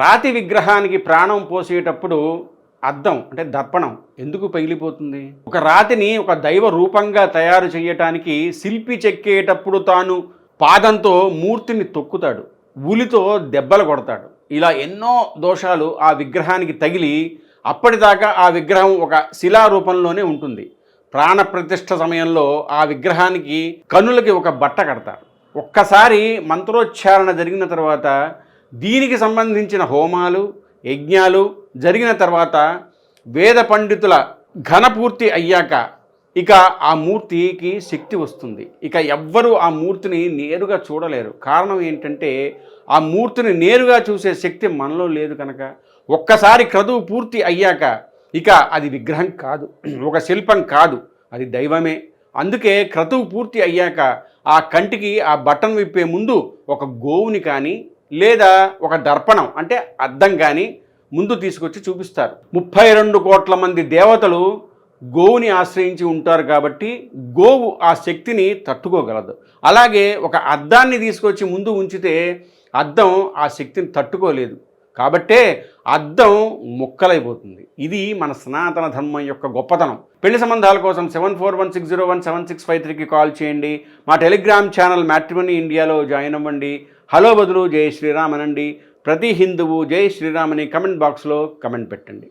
రాతి విగ్రహానికి ప్రాణం పోసేటప్పుడు అద్దం అంటే దర్పణం ఎందుకు పగిలిపోతుంది? ఒక రాతిని ఒక దైవ రూపంగా తయారు చేయటానికి శిల్పి చెక్కేటప్పుడు తాను పాదంతో మూర్తిని తొక్కుతాడు ఉలితో దెబ్బలు కొడతాడు. ఇలా ఎన్నో దోషాలు ఆ విగ్రహానికి తగిలి అప్పటిదాకా ఆ విగ్రహం ఒక శిలా రూపంలోనే ఉంటుంది. ప్రాణప్రతిష్ఠ సమయంలో ఆ విగ్రహానికి కనులకి ఒక బట్ట కడతారు. ఒక్కసారి మంత్రోచ్చారణ జరిగిన తర్వాత దీనికి సంబంధించిన హోమాలు యజ్ఞాలు జరిగిన తర్వాత వేద పండితుల ఘనపూర్తి అయ్యాక ఇక ఆ మూర్తికి శక్తి వస్తుంది. ఇక ఎవ్వరూ ఆ మూర్తిని నేరుగా చూడలేరు. కారణం ఏంటంటే ఆ మూర్తిని నేరుగా చూసే శక్తి మనలో లేదు కనుక. ఒక్కసారి క్రతువు పూర్తి అయ్యాక ఇక అది విగ్రహం కాదు. ఒక శిల్పం కాదు. అది దైవమే. అందుకే క్రతువు పూర్తి అయ్యాక ఆ కంటికి ఆ బటన్ విప్పే ముందు ఒక గోవుని కానీ లేదా ఒక దర్పణం అంటే అద్దం కానీ ముందు తీసుకొచ్చి చూపిస్తారు. ముప్పై రెండు కోట్ల మంది దేవతలు గోవుని ఆశ్రయించి ఉంటారు కాబట్టి గోవు ఆ శక్తిని తట్టుకోగలదు. అలాగే ఒక అద్దాన్ని తీసుకొచ్చి ముందు ఉంచితే అద్దం ఆ శక్తిని తట్టుకోలేదు. కాబట్టే అద్దం ముక్కలైపోతుంది. ఇది మన సనాతన ధర్మం యొక్క గొప్పతనం. పెళ్ళి సంబంధాల కోసం seven four one six zero one seven six five త్రీకి కాల్ చేయండి. మా టెలిగ్రామ్ ఛానల్ మ్యాట్రిమనీ ఇండియాలో జాయిన్ అవ్వండి. హలో బదులు జై శ్రీరామనండి. ప్రతి హిందువు జై శ్రీరామని కమెంట్ బాక్స్లో కమెంట్ పెట్టండి.